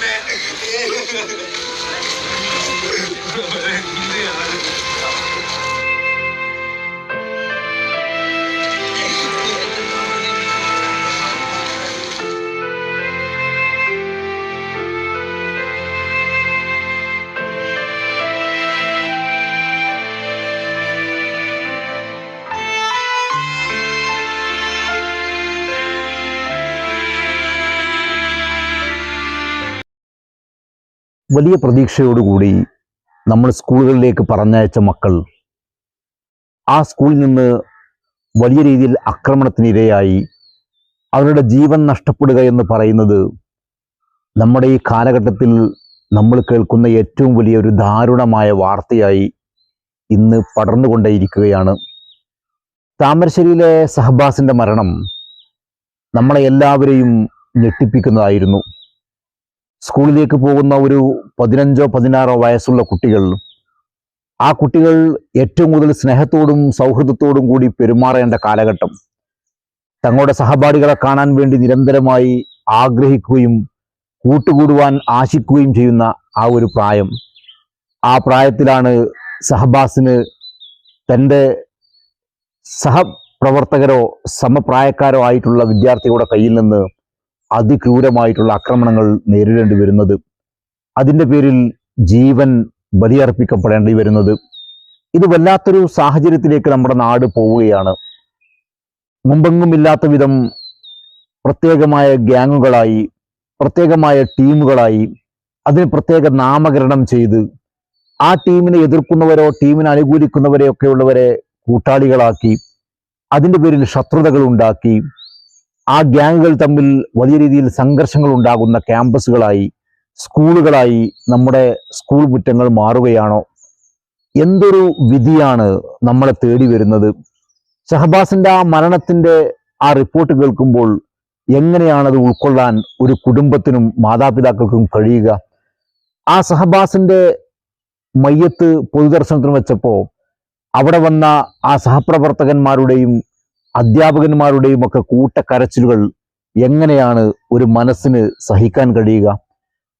man. വലിയ പ്രതീക്ഷയോടുകൂടി നമ്മൾ സ്കൂളുകളിലേക്ക് പറഞ്ഞയച്ച മക്കൾ ആ സ്കൂളിൽ നിന്ന് വലിയ രീതിയിൽ ആക്രമണത്തിനിരയായി അവരുടെ ജീവൻ നഷ്ടപ്പെടുക എന്ന് പറയുന്നത് നമ്മുടെ ഈ കാലഘട്ടത്തിൽ നമ്മൾ കേൾക്കുന്ന ഏറ്റവും വലിയ ഒരു ദാരുണമായ വാർത്തയായി ഇന്ന് പടർന്നുകൊണ്ടേയിരിക്കുകയാണ്. താമരശ്ശേരിയിലെ സഹബാസിന്റെ മരണം നമ്മളെ എല്ലാവരെയും ഞെട്ടിപ്പിക്കുന്നതായിരുന്നു. സ്കൂളിലേക്ക് പോകുന്ന ഒരു പതിനഞ്ചോ പതിനാറോ വയസ്സുള്ള കുട്ടികൾ ആ കുട്ടികൾ ഏറ്റവും കൂടുതൽ സ്നേഹത്തോടും സൗഹൃദത്തോടും കൂടി പെരുമാറേണ്ട കാലഘട്ടം. തങ്ങളുടെ സഹപാഠികളെ കാണാൻ വേണ്ടി നിരന്തരമായി ആഗ്രഹിക്കുകയും കൂട്ടുകൂടുവാൻ ആശിക്കുകയും ചെയ്യുന്ന ആ ഒരു പ്രായം. ആ പ്രായത്തിലാണ് സഹബാസിന് തന്റെ സഹപ്രവർത്തകരോ സമപ്രായക്കാരോ ആയിട്ടുള്ള വിദ്യാർത്ഥികളുടെ കയ്യിൽ നിന്ന് അതിക്രൂരമായിട്ടുള്ള ആക്രമണങ്ങൾ നേരിടേണ്ടി വരുന്നത്. അതിന്റെ പേരിൽ ജീവൻ ബലിയർപ്പിക്കപ്പെടേണ്ടി വരുന്നത്. ഇത് വല്ലാത്തൊരു സാഹചര്യത്തിലേക്ക് നമ്മുടെ നാട് പോവുകയാണ്. മുമ്പെങ്ങും ഇല്ലാത്ത വിധം പ്രത്യേകമായ ഗ്യാങ്ങുകളായി പ്രത്യേകമായ ടീമുകളായി അതിന് പ്രത്യേക നാമകരണം ചെയ്ത് ആ ടീമിനെ എതിർക്കുന്നവരോ ടീമിനെ അനുകൂലിക്കുന്നവരെയൊക്കെ ഉള്ളവരെ കൂട്ടാളികളാക്കി അതിന്റെ പേരിൽ ശത്രുതകൾ ഉണ്ടാക്കി ആ ഗ്യാങ്ങുകൾ തമ്മിൽ വലിയ രീതിയിൽ സംഘർഷങ്ങൾ ഉണ്ടാകുന്ന ക്യാമ്പസുകളായി സ്കൂളുകളായി നമ്മുടെ സ്കൂൾ മുറ്റങ്ങൾ മാറുകയാണോ? എന്തൊരു വിധിയാണ് നമ്മളെ തേടി വരുന്നത്? ഷഹബാസിന്റെ ആ മരണത്തിന്റെ ആ റിപ്പോർട്ട് കേൾക്കുമ്പോൾ എങ്ങനെയാണത് ഉൾക്കൊള്ളാൻ ഒരു കുടുംബത്തിനും മാതാപിതാക്കൾക്കും കഴിയുക? ആ സഹബാസിന്റെ മയ്യത്ത് പൊതുദർശനത്തിന് വെച്ചപ്പോൾ അവിടെ വന്ന ആ സഹപ്രവർത്തകന്മാരുടെയും അധ്യാപകന്മാരുടെയും ഒക്കെ കൂട്ടക്കരച്ചിലുകൾ എങ്ങനെയാണ് ഒരു മനസ്സിന് സഹിക്കാൻ കഴിയുക?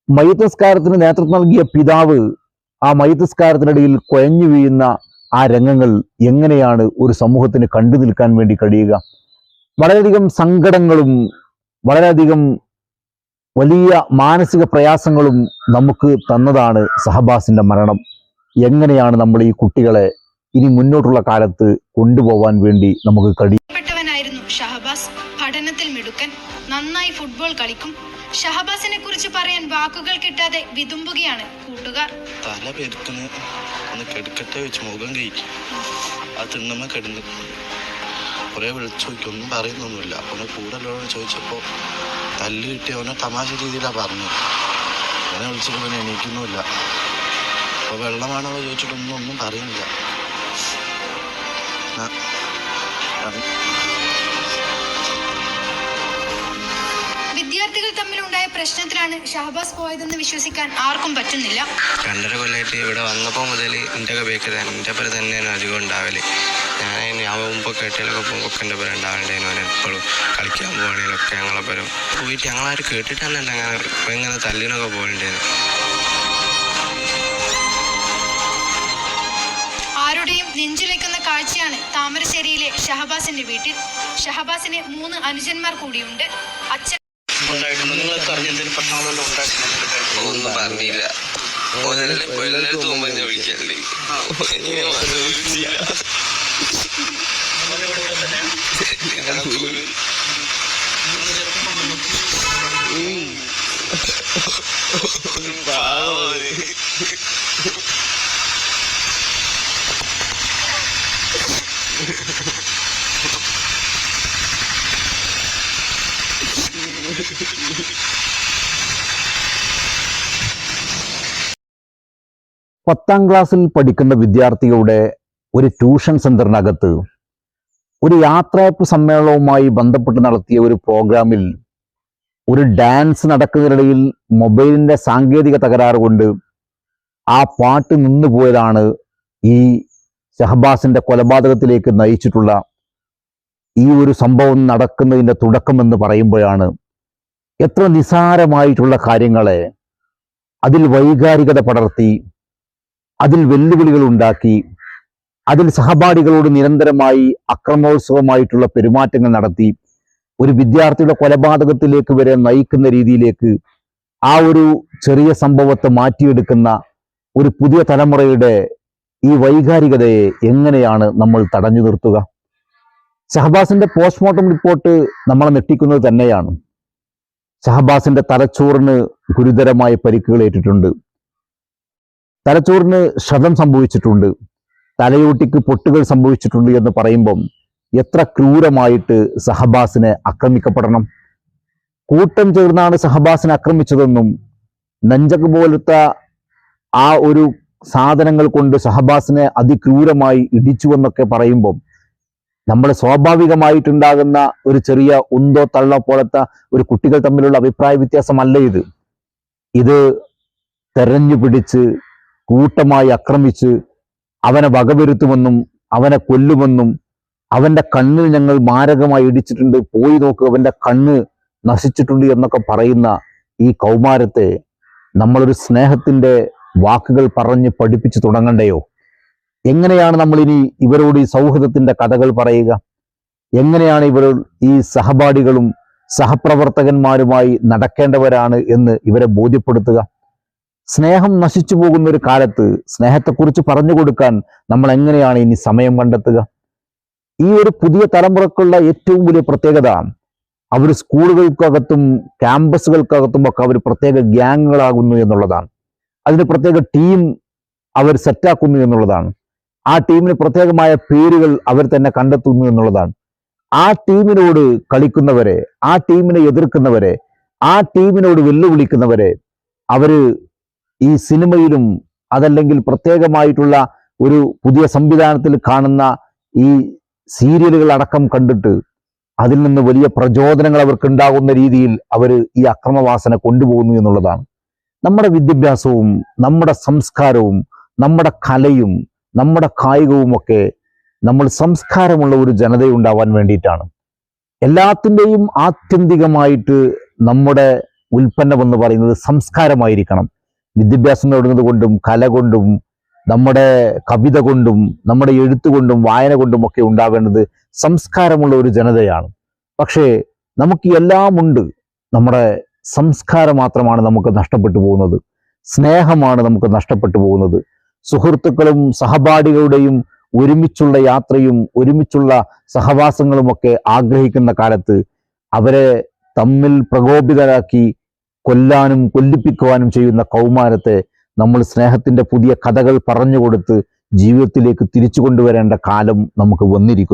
മയ്യത്തസ്കാരത്തിന് നേതൃത്വം നൽകിയ പിതാവ് ആ മയ്യത്തസ്കാരത്തിനിടയിൽ കുഴഞ്ഞു വീഴുന്ന ആ രംഗങ്ങൾ എങ്ങനെയാണ് ഒരു സമൂഹത്തിന് കണ്ടു നിൽക്കാൻ വേണ്ടി കഴിയുക? വളരെയധികം സങ്കടങ്ങളും വളരെയധികം വലിയ മാനസിക പ്രയാസങ്ങളും നമുക്ക് തന്നതാണ് സഹബാസിന്റെ മരണം. എങ്ങനെയാണ് നമ്മൾ ഈ കുട്ടികളെ ഇനി മുന്നോട്ടുള്ള കാലത്ത് കൊണ്ടുപോകാൻ വേണ്ടി നമുക്ക് കഴിയും. ഷഹബാസ്. പഠനത്തിൽ മിടുക്കൻ. നന്നായി ഫുട്ബോൾ കളിക്കും. ഷഹബാസിനെ കുറിച്ച് പറയാൻ വാക്കുകൾ കിട്ടാതെ വിതുമ്പുകയാണ് കൂട്ടുകാർ. തല പെരുക്കണ്. ഒന്ന് കെടുക്കട്ടെ വെച്ച് മുഖം കഴിക്കും അത് തിന്നുമ്മ കിടന്ന്. കുറേ വിളിച്ചു നോക്കി. ഒന്നും പറയുന്നൊന്നുമില്ല. അവനെ കൂടുതലോട് ചോദിച്ചപ്പോൾ തല്ല് കിട്ടി അവനെ തമാശ രീതിയിലാണ് പറഞ്ഞത്. അവനെ വിളിച്ചിട്ട് പിന്നെ എണീക്കുന്നുമില്ല. അപ്പോൾ വെള്ളമാണോ ചോദിച്ചിട്ടൊന്നും ഒന്നും പറയുന്നില്ല. വിദ്യാർത്ഥികൾ തമ്മിലുണ്ടായ പ്രശ്നത്തിലാണ് ഷഹബാസ് പോയതെന്ന് വിശ്വസിക്കാൻ ആർക്കും പറ്റുന്നില്ല. രണ്ടര കൊല്ലമായിട്ട് ഇവിടെ വന്നപ്പോൾ മുതൽ എന്റെ ഒക്കെ ബേക്കതാണ് എന്റെ പേര് തന്നെയാണ് അധികം ഉണ്ടാവൽ. ഞാൻ ഞാൻ മുമ്പ് കേട്ടിലൊക്കെ പോകുമ്പോൾ എന്റെ പേര് ഉണ്ടാവണ്ടേനു അവൻ എപ്പോഴും കളിക്കാൻ പോകണേലൊക്കെ ഞങ്ങളെ പേരും പോയിട്ട് ഞങ്ങളാരും കേട്ടിട്ടന്നല്ല അങ്ങനെ ഇപ്പം ഇങ്ങനെ തല്ലിനൊക്കെ പോകണ്ടേന് കാഴ്ചയാണ് താമരശ്ശേരിയിലെ ഷഹബാസിന്റെ വീട്ടിൽ. ഷഹബാസിന് മൂന്ന് അനുജന്മാർ കൂടിയുണ്ട്. അച്ഛൻ ഒന്നും പറഞ്ഞില്ല എല്ലാവരും തൂമ്പോ പത്താം ക്ലാസ്സിൽ പഠിക്കുന്ന വിദ്യാർത്ഥികളുടെ ഒരു ട്യൂഷൻ സെന്ററിനകത്ത് ഒരു യാത്രയപ്പ് സമ്മേളനവുമായി ബന്ധപ്പെട്ട് നടത്തിയ ഒരു പ്രോഗ്രാമിൽ ഒരു ഡാൻസ് നടക്കുന്നതിനിടയിൽ മൊബൈലിന്റെ സാങ്കേതിക തകരാറ് കൊണ്ട് ആ പാട്ട് നിന്നുപോയതാണ് ഈ ഷഹബാസിന്റെ കൊലപാതകത്തിലേക്ക് നയിച്ചിട്ടുള്ള ഈ ഒരു സംഭവം നടക്കുന്നതിന്റെ തുടക്കമെന്ന് പറയുമ്പോഴാണ് എത്ര നിസാരമായിട്ടുള്ള കാര്യങ്ങളെ അതിൽ വൈകാരികത പടർത്തി അതിൽ വെല്ലുവിളികൾ ഉണ്ടാക്കി അതിൽ സഹപാഠികളോട് നിരന്തരമായി അക്രമോത്സവമായിട്ടുള്ള പെരുമാറ്റങ്ങൾ നടത്തി ഒരു വിദ്യാർത്ഥിയുടെ കൊലപാതകത്തിലേക്ക് വരെ നയിക്കുന്ന രീതിയിലേക്ക് ആ ഒരു ചെറിയ സംഭവത്തെ മാറ്റിയെടുക്കുന്ന ഒരു പുതിയ തലമുറയുടെ ഈ വൈകാരികതയെ എങ്ങനെയാണ് നമ്മൾ തടഞ്ഞു നിർത്തുക? ഷഹബാസിന്റെ പോസ്റ്റ്മോർട്ടം റിപ്പോർട്ട് നമ്മളെ ഞെട്ടിക്കുന്നത് തന്നെയാണ്. ഷഹബാസിന്റെ തലച്ചോറിന് ഗുരുതരമായ പരിക്കുകൾ ഏറ്റിട്ടുണ്ട്. തലച്ചോറിന് ക്ഷതം സംഭവിച്ചിട്ടുണ്ട്. തലയോട്ടിക്ക് പൊട്ടുകൾ സംഭവിച്ചിട്ടുണ്ട് എന്ന് പറയുമ്പം എത്ര ക്രൂരമായിട്ട് സഹബാസിനെ ആക്രമിക്കപ്പെടണം? കൂട്ടം ചേർന്നാണ് സഹബാസിനെ ആക്രമിച്ചതെന്നും നഞ്ചക് പോലത്തെ ആ ഒരു സാധനങ്ങൾ കൊണ്ട് സഹബാസിനെ അതിക്രൂരമായി ഇടിച്ചുവെന്നൊക്കെ പറയുമ്പം നമ്മൾ സ്വാഭാവികമായിട്ടുണ്ടാകുന്ന ഒരു ചെറിയ ഉന്തോ തള്ളോ പോലത്തെ ഒരു കുട്ടികൾ തമ്മിലുള്ള അഭിപ്രായ വ്യത്യാസമല്ല ഇത്. ഇത് തെരഞ്ഞു പിടിച്ച് കൂട്ടമായി ആക്രമിച്ച് അവനെ വകവരുത്തുമെന്നും അവനെ കൊല്ലുമെന്നും അവന്റെ കണ്ണിൽ ഞങ്ങൾ മാരകമായി ഇടിച്ചിട്ടുണ്ട് പോയി നോക്ക് അവന്റെ കണ്ണ് നശിച്ചിട്ടുണ്ട് എന്നൊക്കെ പറയുന്ന ഈ കൗമാരത്തെ നമ്മളൊരു സ്നേഹത്തിന്റെ വാക്കുകൾ പറഞ്ഞ് പഠിപ്പിച്ചു തുടങ്ങണ്ടയോ? എങ്ങനെയാണ് നമ്മൾ ഇനി ഇവരോട് ഈ സൗഹൃദത്തിന്റെ കഥകൾ പറയുക? എങ്ങനെയാണ് ഇവർ ഈ സഹപാഠികളും സഹപ്രവർത്തകന്മാരുമായി നടക്കേണ്ടവരാണ് എന്ന് ഇവരെ ബോധ്യപ്പെടുത്തുക? സ്നേഹം നശിച്ചു പോകുന്ന ഒരു കാലത്ത് സ്നേഹത്തെക്കുറിച്ച് പറഞ്ഞു കൊടുക്കാൻ നമ്മൾ എങ്ങനെയാണ് ഇനി സമയം കണ്ടെത്തുക? ഈ ഒരു പുതിയ തലമുറക്കുള്ള ഏറ്റവും വലിയ പ്രത്യേകത അവർ സ്കൂളുകൾക്കകത്തും ക്യാമ്പസുകൾക്കകത്തും ഒക്കെ അവർ പ്രത്യേക ഗ്യാങ്ങുകളാകുന്നു എന്നുള്ളതാണ്. അതിന് പ്രത്യേക ടീം അവർ സെറ്റാക്കുന്നു എന്നുള്ളതാണ്. ആ ടീമിന് പ്രത്യേകമായ പേരുകൾ അവർ തന്നെ കണ്ടെത്തുന്നു എന്നുള്ളതാണ്. ആ ടീമിനോട് കളിക്കുന്നവരെ ആ ടീമിനെ എതിർക്കുന്നവരെ ആ ടീമിനോട് വെല്ലുവിളിക്കുന്നവരെ അവർ ഈ സിനിമയിലും അതല്ലെങ്കിൽ പ്രത്യേകമായിട്ടുള്ള ഒരു പുതിയ സംവിധാനത്തിൽ കാണുന്ന ഈ സീരിയലുകൾ അടക്കം കണ്ടിട്ട് അതിൽ നിന്ന് വലിയ പ്രചോദനങ്ങൾ അവർക്ക് ഉണ്ടാകുന്ന രീതിയിൽ അവർ ഈ അക്രമവാസന കൊണ്ടുപോകുന്നു എന്നുള്ളതാണ്. നമ്മുടെ വിദ്യാഭ്യാസവും നമ്മുടെ സംസ്കാരവും നമ്മുടെ കലയും നമ്മുടെ കായികവുമൊക്കെ നമ്മൾ സംസ്കാരമുള്ള ഒരു ജനതയുണ്ടാവാൻ വേണ്ടിയിട്ടാണ്. എല്ലാത്തിന്റെയും ആത്യന്തികമായിട്ട് നമ്മുടെ ഉൽപ്പന്നം എന്ന് പറയുന്നത് സംസ്കാരമായിരിക്കണം. വിദ്യാഭ്യാസം നേടുന്നത് കൊണ്ടും കല കൊണ്ടും നമ്മുടെ കവിത കൊണ്ടും നമ്മുടെ എഴുത്തുകൊണ്ടും വായന കൊണ്ടും ഒക്കെ ഉണ്ടാവേണ്ടത് സംസ്കാരമുള്ള ഒരു ജനതയാണ്. പക്ഷേ നമുക്ക് എല്ലാമുണ്ട് നമ്മുടെ സംസ്കാരം മാത്രമാണ് നമുക്ക് നഷ്ടപ്പെട്ടു പോകുന്നത്. സ്നേഹമാണ് നമുക്ക് നഷ്ടപ്പെട്ടു പോകുന്നത്. സുഹൃത്തുക്കളും സഹപാഠികളുടെയും ഒരുമിച്ചുള്ള യാത്രയും ഒരുമിച്ചുള്ള സഹവാസങ്ങളുമൊക്കെ ആഗ്രഹിക്കുന്ന കാലത്ത് അവരെ തമ്മിൽ പ്രകോപിതരാക്കി കൊല്ലാനും കൊല്ലിപ്പിക്കുവാനും ചെയ്യുന്ന കൗമാരത്തെ നമ്മൾ സ്നേഹത്തിന്റെ പുതിയ കഥകൾ പറഞ്ഞുകൊടുത്ത് ജീവിതത്തിലേക്ക് തിരിച്ചു കൊണ്ടുവരേണ്ട കാലം നമുക്ക് വന്നിരിക്കുന്നു.